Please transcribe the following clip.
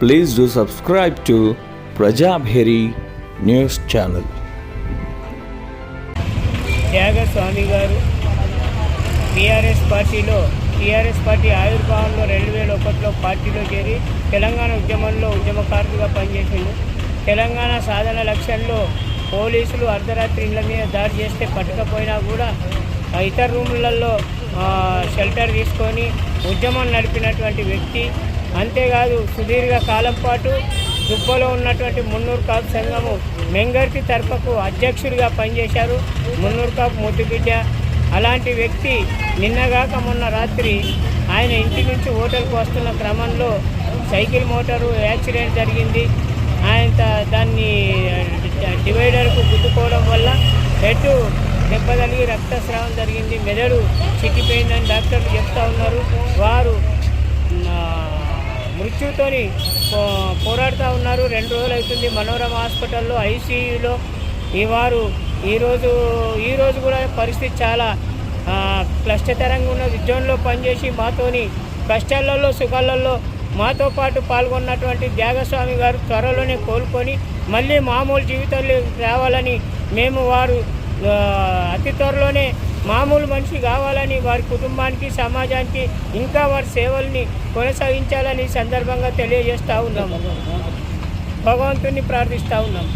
Please do subscribe to Prajabheri News channel. Tyagaswamy garu TRS పార్టీలో TRS party ఆవిర్భావంలో రెండు వేల ఒకటిలో పార్టీలో చేరి తెలంగాణ ఉద్యమంలో ఉద్యమకారులుగా పనిచేసిండు. తెలంగాణ సాధన లక్ష్యంలో పోలీసులు అర్ధరాత్రి ఇళ్ళ మీద దాడి చేస్తే పట్టుకపోయినా కూడా ఇతర రూములలో షెల్టర్ తీసుకొని ఉద్యమం నడిపినటువంటి వ్యక్తి అంతేకాదు సుదీర్ఘ కాలం పాటు దుబ్బలో ఉన్నటువంటి మున్నూరు కాపు సంఘము మెంగర్కి తరఫకు అధ్యక్షుడిగా పనిచేశారు. మున్నూరు కాపు ముద్దుబిడ్డ. అలాంటి వ్యక్తి నిన్నగాక మొన్న రాత్రి ఆయన ఇంటి నుంచి హోటల్కు వస్తున్న క్రమంలో సైకిల్ మోటారు యాక్సిడెంట్ జరిగింది. ఆయన దాన్ని డివైడర్కు గుద్దుకోవడం వల్ల హెడ్ దెబ్బ తగిలి రక్తస్రావం జరిగింది. మెదడు చిక్కిపోయిందని డాక్టర్లు చెప్తా ఉన్నారు. వారు మృత్యుతోని పో- పోరాడుతూ ఉన్నారు. రెండు రోజులు అవుతుంది మనోరమ హాస్పిటల్లో ఐసీయూలో. ఈ వారు ఈరోజు ఈరోజు కూడా పరిస్థితి చాలా క్లష్టతరంగా క్లిష్టతరంగా ఉన్న ఉద్యోగంలో పనిచేసి మాతోని కష్టాలలో సుఖాలలో మాతో పాటు పాల్గొన్నటువంటి త్యాగస్వామి గారు త్వరలోనే కోలుకొని మళ్ళీ మామూలు జీవితంలో రావాలని మేము వారు అతి త్వరలోనే మామూలు మనిషి కావాలని వారి కుటుంబానికి సమాజానికి ఇంకా వారి సేవల్ని కొనసాగించాలని సందర్భంగా తెలియజేస్తూ ఉన్నాము. భగవంతుని ప్రార్థిస్తూ ఉన్నాము.